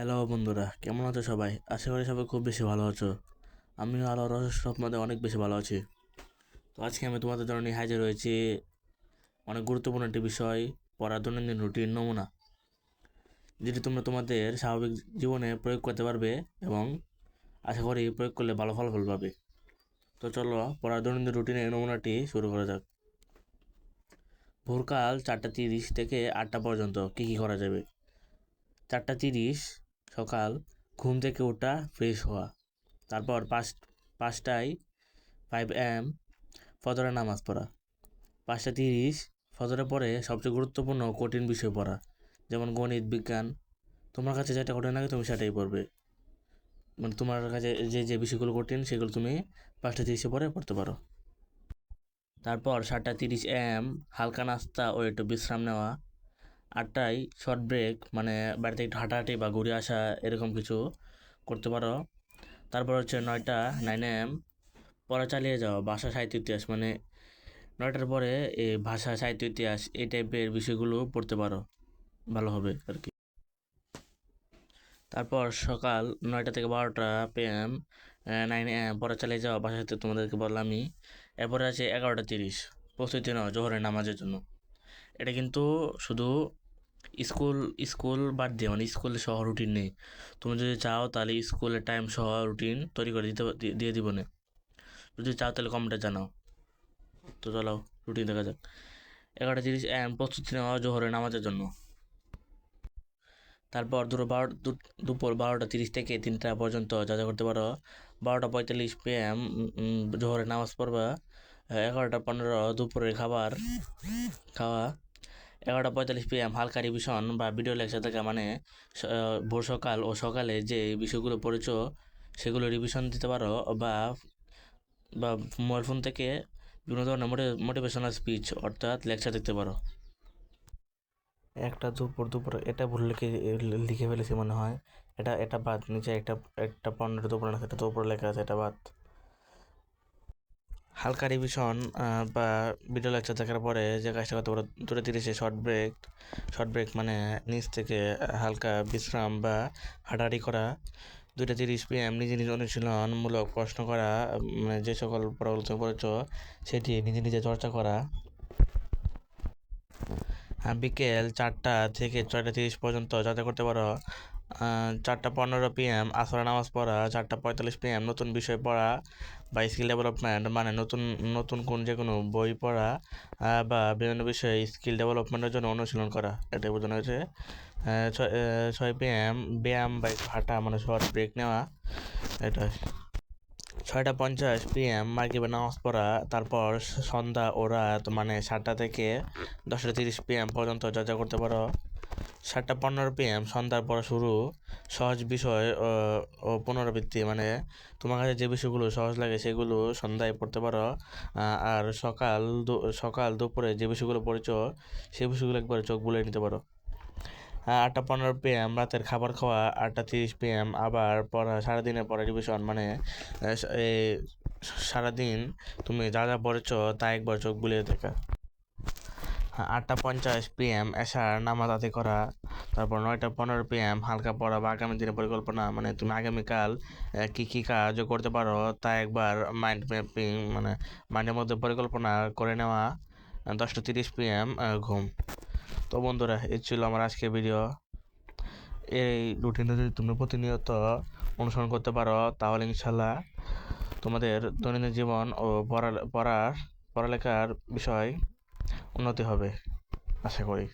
Hello বন্ধুরা, কেমন আছো সবাই? আশা করি সবাই খুব বেশি ভালো আছো। আমিও আরও রহস্য মধ্যে অনেক বেশি ভালো আছি। তো আজকে আমি তোমাদের জন্য নিয়ে হাজির হয়েছি অনেক গুরুত্বপূর্ণ একটি বিষয় পড়ার দৈনন্দিন রুটিন নমুনা, যেটি তোমরা তোমাদের স্বাভাবিক জীবনে প্রয়োগ করতে পারবে এবং আশা করি প্রয়োগ করলে ভালো ফলাফল পাবে। তো চলো পড়ার দৈনন্দিন রুটিনের নমুনাটি শুরু করা যাক। ভোরকাল চারটা তিরিশ থেকে আটটা পর্যন্ত কী কী করা যাবে? চারটা তিরিশ সকাল, ঘুম থেকে ওঠা ফ্রেশ হওয়া। তারপর পাঁচ, পাঁচটায় ফাইভ এম ফজরের নামাজ পড়া। পাঁচটা তিরিশ, ফজরের পরে সবচেয়ে গুরুত্বপূর্ণ কঠিন বিষয় পড়া। যেমন গণিত, বিজ্ঞান। তোমার কাছে যেটা কঠিন লাগে তুমি সেটাই পড়বে। মানে তোমার কাছে যে যে বিষয়গুলো কঠিন সেগুলো তুমি পাঁচটা তিরিশে পরে পড়তে পারো। তারপর সাতটা তিরিশ এম হালকা নাস্তা ও একটু বিশ্রাম নেওয়া। আটটায় শর্ট ব্রেক মানে বাড়িতে একটু হাঁটাহাঁটি বা ঘুরে আসা এরকম কিছু করতে পারো। তারপর হচ্ছে নয়টা নাইন এম পড়া চালিয়ে যাওয়া ভাষা, সাহিত্য, ইতিহাস মানে নয়টার পরে এই ভাষা, সাহিত্য, ইতিহাস এই টাইপের বিষয়গুলো পড়তে পারো। ভালো হবে আর কি তারপর সকাল নয়টা থেকে বারোটা পিএম নাইন এম পড়া চালিয়ে যাওয়া ভাষা, সাহিত্য তোমাদেরকে বললামই এরপরে আছে এগারোটা তিরিশ। প্রস্তুতি নেওয়া জোহরের নামাজের জন্য। এটা কিন্তু শুধু স্কুল স্কুল বাদ দিয়ে মানে স্কুলে সহ রুটিন নেই। তুমি যদি চাও তাহলে স্কুলের টাইম সহ রুটিন তৈরি করে দিতে দিয়ে দিব না। যদি চাও তাহলে কমেন্টে জানাও। তো চলো রুটিন দেখা যাক। এগারোটা তিরিশ এম প্রস্তুতি নেওয়া জোহরের নামাজের জন্য। তারপর দুটো বারো দুপুর বারোটা তিরিশ থেকে তিনটা পর্যন্ত যা যা করতে পারো। বারোটা পঁয়তাল্লিশ পিএম জোহরের নামাজ পড়বা। এগারোটা পনেরো, দুপুরের খাবার খাওয়া। এগারোটা পঁয়তাল্লিশ পিএম হালকা রিভিশন বা ভিডিও লেকচার দেখা মানে ভোর সকাল ও সকালে যে বিষয়গুলো পড়েছো, সেগুলো রিভিশন দিতে পারো বা বা মোবাইল ফোন থেকে বিভিন্ন ধরনের মোটিভেশনাল স্পিচ অর্থাৎ লেকচার দেখতে পারো। একটা দুপুর দুপুর এটা ভুল লিখে লিখে ফেলেছি মনে হয়। এটা এটা বাদ, নিচে একটা একটা পনেরো দুপুর আছে এটা তো লেখা আছে, এটা বাদ। হালকা রিভিশন বা ভিডিও লেকচার দেখার পরে যে কাজটা করতে পারো দুটো তিরিশে শর্ট ব্রেক শর্ট ব্রেক মানে নিচ থেকে হালকা বিশ্রাম বা হাঁটাহাঁটি করা, দুইটা তিরিশ পিএম নিজে নিজে অনুশীলনমূলক প্রশ্ন করা মানে যে সকল পড়াগুলো পড়েছ, সেটি নিজে নিজে চর্চা করা। বিকেল চারটা থেকে ছয়টা তিরিশ পর্যন্ত যাতে করতে পারো চারটা পনেরো পিএম আসর নামাজ পড়া, চারটা পঁয়তাল্লিশ পিএম নতুন বিষয় পড়া বা স্কিল ডেভেলপমেন্ট মানে নতুন নতুন কোন যে কোনো বই পড়া বা বিভিন্ন বিষয়ে স্কিল ডেভেলপমেন্টের জন্য অনুশীলন করা। এটাই বোঝানো হয়েছে। ছয় ছয় পিএম ব্যায়াম বা হাঁটা মানে শর্ট ব্রেক নেওয়া, এটাই। ছয়টা পঞ্চাশ পিএম মাগরিবে নামাজ পড়া, তারপর সন্ধ্যা ও রাত মানে সাতটা থেকে দশটা তিরিশ পিএম পর্যন্ত যা যা করতে পারো। সাতটা পনেরো পিএম সন্ধ্যার পর শুরু সহজ বিষয়, ও পুনরাবৃত্তি মানে তোমার কাছে যে বিষয়গুলো সহজ লাগে সেগুলো সন্ধ্যায় পড়তে পারো। আর সকাল সকাল দুপুরে যে বিষয়গুলো পড়েছো সেই বিষয়গুলো একবার চোখ বুলিয়ে নিতে পারো। আটটা পনেরো পিএম রাতের খাবার খাওয়া, আটটা তিরিশ পিএম আবার পড়া, সারাদিনের পরে রিভিশন মানে সারাদিন তুমি যা যা পড়েছো তা একবার চোখ বুলিয়ে দেখা। আটটা পঞ্চাশ পিএম এশার নামাজ আদায় করা, তারপর নয়টা পনেরো পিএম হালকা পড়া বা আগামী দিনের পরিকল্পনা মানে তুমি আগামীকাল কী কি কাজ করতে পারো তা একবার মাইন্ড ম্যাপিং মানে মাইন্ডের মধ্যে পরিকল্পনা করে নেওয়া দশটা তিরিশ পিএম ঘুম। তো বন্ধুরা এই ছিল আমার আজকের ভিডিও এই রুটিনটা যদি তুমি প্রতিনিয়ত অনুসরণ করতে পারো, তাহলে ইনশাল্লাহ তোমাদের দৈনন্দিন জীবন ও পড়া, পড়ার, পড়ালেখার বিষয় উন্নতি হবে আশা করি